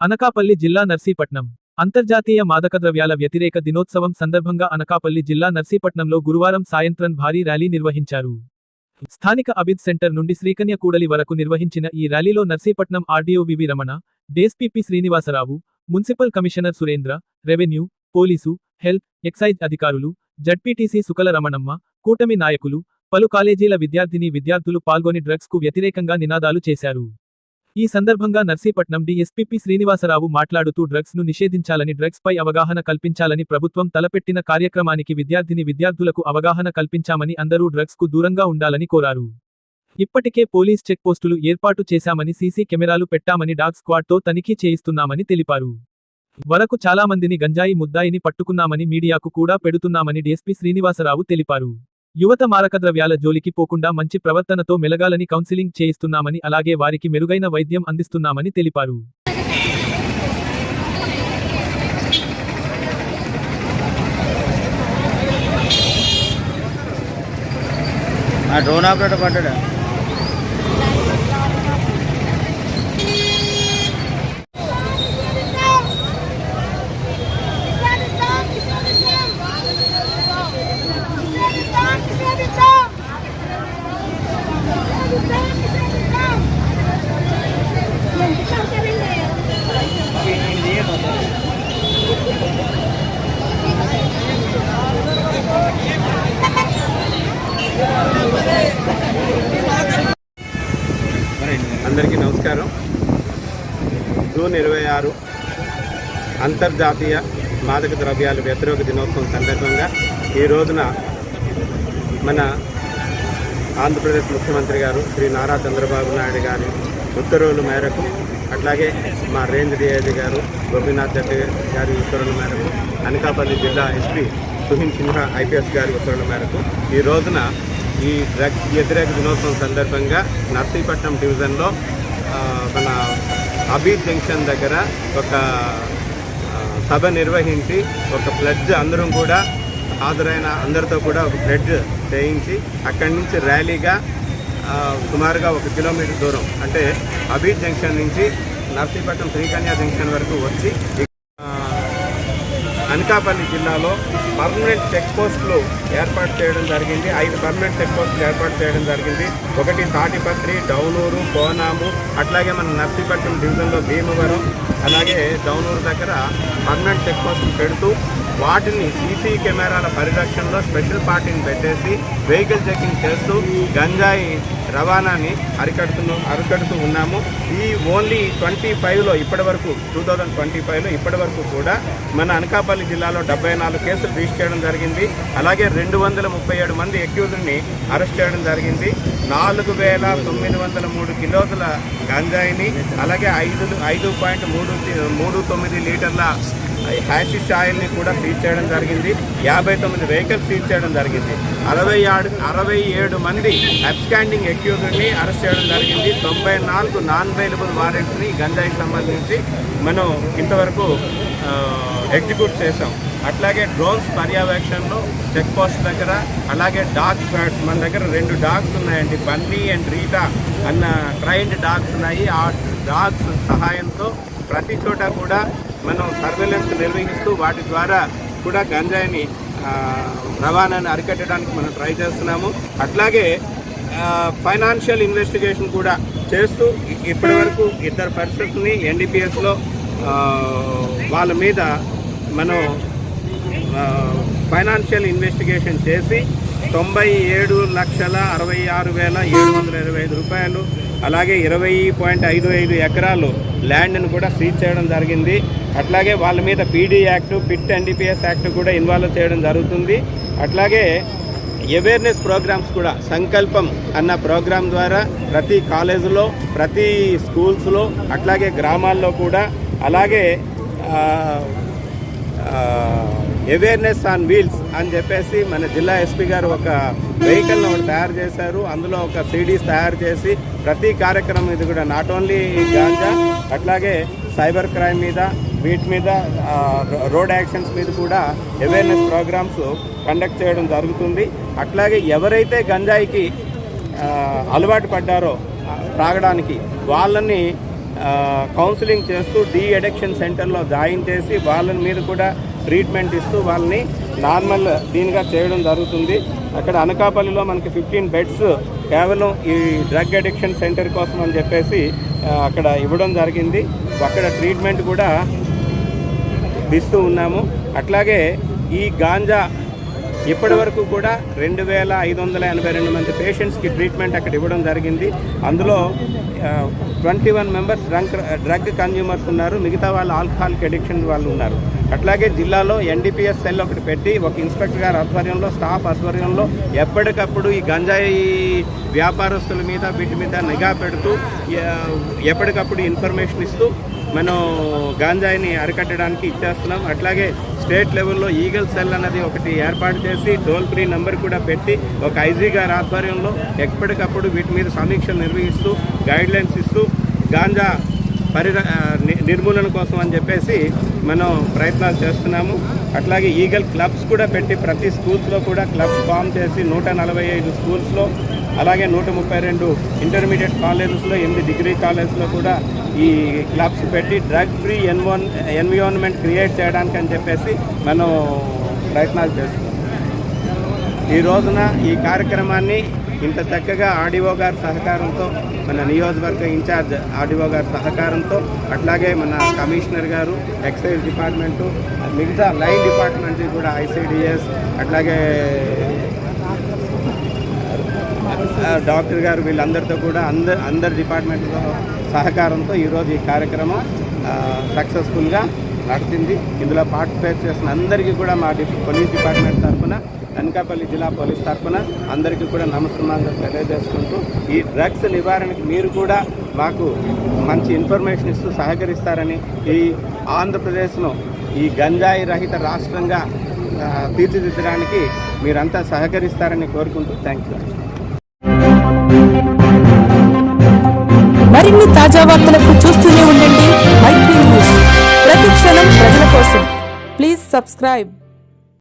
అనకాపల్లి జిల్లా నర్సీపట్నం. అంతర్జాతీయ మాదకద్రవ్యాల వ్యతిరేక దినోత్సవం సందర్భంగా అనకాపల్లి జిల్లా నర్సీపట్నంలో గురువారం సాయంత్రం భారీ ర్యాలీ నిర్వహించారు. స్థానిక అబిద్ సెంటర్ నుండి శ్రీకన్య కూడలి వరకు నిర్వహించిన ఈ ర్యాలీలో Narsipatnam RDO VV Ramana DSP Srinivasarao municipal commissioner Surendra revenue police health excise అధికారులు జడ్పీటీసీ సుకల రమణమ్మ కూటమి నాయకులు పలు కాలేజీల విద్యార్థిని విద్యార్థులు పాల్గొని డ్రగ్స్కు వ్యతిరేకంగా నినాదాలు చేశారు. ఈ సందర్భంగా నర్సీపట్నం డీఎస్పీపీ శ్రీనివాసరావు మాట్లాడుతూ డ్రగ్స్ను నిషేధించాలని డ్రగ్స్ పై అవగాహన కల్పించాలని ప్రభుత్వం తలపెట్టిన కార్యక్రమానికి విద్యార్థిని విద్యార్థులకు అవగాహన కల్పించామని అందరూ డ్రగ్స్కు దూరంగా ఉండాలని కోరారు. ఇప్పటికే పోలీస్ చెక్పోస్టులు ఏర్పాటు చేశామని సీసీ కెమెరాలు పెట్టామని డాగ్ స్క్వాడ్తో తనిఖీ చేయిస్తున్నామని తెలిపారు. వరకు చాలామందిని గంజాయి ముద్దాయిని పట్టుకున్నామని మీడియాకు కూడా పెడుతున్నామని డీఎస్పీ శ్రీనివాసరావు తెలిపారు. యువత మారకద్రవ్యాల జోలికి పోకుండా మంచి ప్రవర్తనతో మెలగాలని కౌన్సిలింగ్ చేయిస్తున్నామని అలాగే వారికి మెరుగైన వైద్యం అందిస్తున్నామని తెలిపారు. ఆ డ్రోన్ ఆపరేటర్ పడ్డాడా? అందరికీ నమస్కారం. జూన్ ఇరవై ఆరు అంతర్జాతీయ మాదక ద్రవ్యాల వ్యతిరేక దినోత్సవం సందర్భంగా ఈ రోజున మన ఆంధ్రప్రదేశ్ ముఖ్యమంత్రి గారు శ్రీ నారా చంద్రబాబు నాయుడు గారి ఉత్తర్వుల మేరకు అట్లాగే మా రేంజ్ డిఐజీ గారు గోపీనాథ్ రెడ్డి గారి ఉత్తర్వుల మేరకు అనకాపల్లి జిల్లా ఎస్పీ సుహిన్ సిన్హా ఐపీఎస్ గారి ఉత్తర్వుల మేరకు ఈ రోజున ఈ డ్రగ్స్ వ్యతిరేక దినోత్సవం సందర్భంగా నర్సీపట్నం డివిజన్లో మన అబీ జంక్షన్ దగ్గర ఒక సభ నిర్వహించి ఒక ప్లడ్జ్ అందరం కూడా హాజరైన అందరితో కూడా ఒక ప్లడ్జ్ చేయించి అక్కడి నుంచి ర్యాలీగా సుమారుగా ఒక కిలోమీటర్ దూరం అంటే అబీ జంక్షన్ నుంచి నర్సీపట్నం శ్రీకన్యా జంక్షన్ వరకు వచ్చి అనకాపల్లి జిల్లాలో పర్మనెంట్ చెక్ పోస్టులు ఏర్పాటు చేయడం జరిగింది. ఐదు పర్మనెంట్ చెక్ పోస్టులు ఏర్పాటు చేయడం జరిగింది. ఒకటి తాటిపత్రి డౌనూరు కోనాము అట్లాగే మన నర్సీపట్నం డివిజన్లో భీమవరం అలాగే డౌనూరు దగ్గర పర్మనెంట్ చెక్ పోస్టులు పెడుతూ వాటిని సీసీ కెమెరాల పరిరక్షణలో స్పెషల్ పార్టీని పెట్టేసి వెహికల్ చెకింగ్ చేస్తూ గంజాయి రవాణాని అరికడుతు అరికడుతూ ఉన్నాము. ఈ ఓన్లీ ట్వంటీ ఫైవ్లో ఇప్పటి వరకు టూ థౌజండ్ ట్వంటీ ఫైవ్లో ఇప్పటి వరకు కూడా మన అనకాపల్లి జిల్లాలో డెబ్బై నాలుగు కేసులు రిజిస్టర్ చేయడం జరిగింది. అలాగే రెండు వందల ముప్పై ఏడు మంది అక్యూజ్ని అరెస్ట్ చేయడం జరిగింది. నాలుగు వేల తొమ్మిది వందల మూడు కిలోల గంజాయిని అలాగే ఐదు ఐదు పాయింట్ మూడు మూడు తొమ్మిది లీటర్ల హ్యాషిష్ ఆయిల్ని కూడా సీజ్ చేయడం జరిగింది. యాభై తొమ్మిది వెహికల్స్ సీజ్ చేయడం జరిగింది. అరవై ఆడు అరవై ఏడు మంది అబ్స్కాండింగ్ అక్యూజ్ని అరెస్ట్ చేయడం జరిగింది. తొంభై నాలుగు నాన్ అవైలబుల్ వారెంట్స్ని గంజాయికి సంబంధించి మనం ఇంతవరకు ఎగ్జిక్యూట్ చేసాం అట్లాగే డ్రోన్స్ పర్యవేక్షణలో చెక్ పోస్ట్ దగ్గర అలాగే డాగ్ స్క్వాడ్స్ మన దగ్గర రెండు డాగ్స్ ఉన్నాయండి. బన్నీ అండ్ రీటా అన్న ట్రైన్డ్ డాగ్స్ ఉన్నాయి. ఆ డాగ్స్ సహాయంతో ప్రతి చోట కూడా మనం సర్వేలెన్స్ నిర్వహిస్తూ వాటి ద్వారా కూడా గంజాయిని రవాణాన్ని రవాణాని అరికట్టడానికి మనం ట్రై చేస్తున్నాము. అట్లాగే ఫైనాన్షియల్ ఇన్వెస్టిగేషన్ కూడా చేస్తూ ఇప్పటివరకు ఇప్పటి వరకు ఇద్దరు పర్సన్స్ని ఎన్డీపీఎస్లో వాళ్ళ మీద మనం ఫైనాన్షియల్ ఇన్వెస్టిగేషన్ చేసి తొంభై ఏడు లక్షల అరవై ఆరు వేల ఏడు వందల ఇరవై ఐదు రూపాయలు అలాగే ఇరవై పాయింట్ ఐదు ఐదు ఎకరాలు ల్యాండ్ను కూడా సీజ్ చేయడం జరిగింది. అట్లాగే వాళ్ళ మీద PD act PIT NDPS act కూడా ఇన్వాల్వ్ చేయడం జరుగుతుంది. అట్లాగే అవేర్నెస్ ప్రోగ్రామ్స్ కూడా సంకల్పం అన్న ప్రోగ్రాం ద్వారా ప్రతి కాలేజీలో ప్రతి స్కూల్స్లో అట్లాగే గ్రామాల్లో కూడా అలాగే అవేర్నెస్ ఆన్ వీల్స్ అని చెప్పేసి మన జిల్లా ఎస్పీ గారు ఒక వెహికల్ని ఒకటి తయారు చేశారు. అందులో ఒక సిడీస్ తయారు చేసి ప్రతి కార్యక్రమం ఇది కూడా నాట్ ఓన్లీ గాంజా అట్లాగే సైబర్ క్రైమ్ మీద వీటి మీద రోడ్ యాక్షన్స్ మీద కూడా అవేర్నెస్ ప్రోగ్రామ్స్ కండక్ట్ చేయడం జరుగుతుంది. అట్లాగే ఎవరైతే గంజాయికి అలవాటు పడ్డారో త్రాగడానికి వాళ్ళని కౌన్సిలింగ్ చేస్తూ డీ అడిక్షన్ సెంటర్లో జాయిన్ చేసి వాళ్ళని మీద కూడా ట్రీట్మెంట్ ఇస్తూ వాళ్ళని నార్మల్ దీనిగా చేయడం జరుగుతుంది. అక్కడ అనకాపల్లిలో మనకి ఫిఫ్టీన్ బెడ్స్ కేవలం ఈ డ్రగ్ అడిక్షన్ సెంటర్ కోసం అని చెప్పేసి అక్కడ ఇవ్వడం జరిగింది. అక్కడ ట్రీట్మెంట్ కూడా ఇస్తూ ఉన్నాము. అట్లాగే ఈ గాంజా ఇప్పటి వరకు కూడా రెండు వేల ఐదు వందల ఎనభై రెండు మంది పేషెంట్స్కి ట్రీట్మెంట్ అక్కడ ఇవ్వడం జరిగింది. అందులో twenty one members drunk drug consumers ఉన్నారు. మిగతా వాళ్ళు ఆల్కహాల్కి అడిక్షన్ వాళ్ళు ఉన్నారు. అట్లాగే జిల్లాలో ఎన్డీపీఎస్ సెల్ ఒకటి పెట్టి ఒక ఇన్స్పెక్టర్ గారి ఆధ్వర్యంలో స్టాఫ్ ఆధ్వర్యంలో ఎప్పటికప్పుడు ఈ గంజాయి వ్యాపారస్తుల మీద వీటి మీద నిఘా పెడుతూ ఎప్పటికప్పుడు ఇన్ఫర్మేషన్ ఇస్తూ మనం గాంజాయిని అరికట్టడానికి ఇచ్చేస్తున్నాం. అట్లాగే స్టేట్ లెవెల్లో ఈగల్ సెల్ అన్నది ఒకటి ఏర్పాటు చేసి టోల్ ఫ్రీ నెంబర్ కూడా పెట్టి ఒక ఐజీ గారి ఆధ్వర్యంలో ఎప్పటికప్పుడు వీటి మీద సమీక్షలు నిర్వహిస్తూ గైడ్లైన్స్ ఇస్తూ గాంజా పరిర నిర్మూలన కోసం అని చెప్పేసి మనం ప్రయత్నాలు చేస్తున్నాము. అట్లాగే ఈగల్ క్లబ్స్ కూడా పెట్టి ప్రతి స్కూల్స్లో కూడా క్లబ్స్ ఫామ్ చేసి నూట నలభై ఐదు స్కూల్స్లో అలాగే నూట ముప్పై రెండు ఇంటర్మీడియట్ కాలేజెస్లో ఎనిమిది డిగ్రీ కాలేజ్లో కూడా ఈ క్లబ్స్ పెట్టి డ్రగ్ ఫ్రీ ఎన్వోన్ ఎన్విరాన్మెంట్ క్రియేట్ చేయడానికి అని చెప్పేసి మనం ప్రయత్నాలు చేస్తున్నాం. ఈ రోజున ఈ కార్యక్రమాన్ని ఇంత చక్కగా ఆర్డీఓ గారి సహకారంతో మన నియోజకవర్గ ఇన్ఛార్జ్ ఆర్డీఓ గారి సహకారంతో అట్లాగే మన కమిషనర్ గారు ఎక్సైజ్ డిపార్ట్మెంటు మిగతా లైన్ డిపార్ట్మెంట్ కూడా ఐసీడిఎస్ అట్లాగే డాక్టర్ గారు వీళ్ళందరితో కూడా అందరు అందరి డిపార్ట్మెంట్తో సహకారంతో ఈరోజు ఈ కార్యక్రమం సక్సెస్ఫుల్గా నడిచింది. ఇందులో పార్టిసిపేట్ చేసిన అందరికీ కూడా మా పోలీస్ డిపార్ట్మెంట్ తరఫున అనకాపల్లి జిల్లా పోలీస్ తరఫున అందరికీ కూడా నమస్కారాలు తెలియజేసుకుంటూ ఈ డ్రగ్స్ నివారణకి మీరు కూడా మాకు మంచి ఇన్ఫర్మేషన్ ఇస్తూ సహకరిస్తారని ఈ ఆంధ్రప్రదేశ్ను ఈ గంజాయి రహిత రాష్ట్రంగా తీర్చిదిద్దడానికి మీరంతా సహకరిస్తారని కోరుకుంటూ థ్యాంక్ యూ మరిన్ని తాజా వార్తలకు చూస్తూనే ఉండండి. మైత్రి న్యూస్ ప్రజల కోసం. Please subscribe.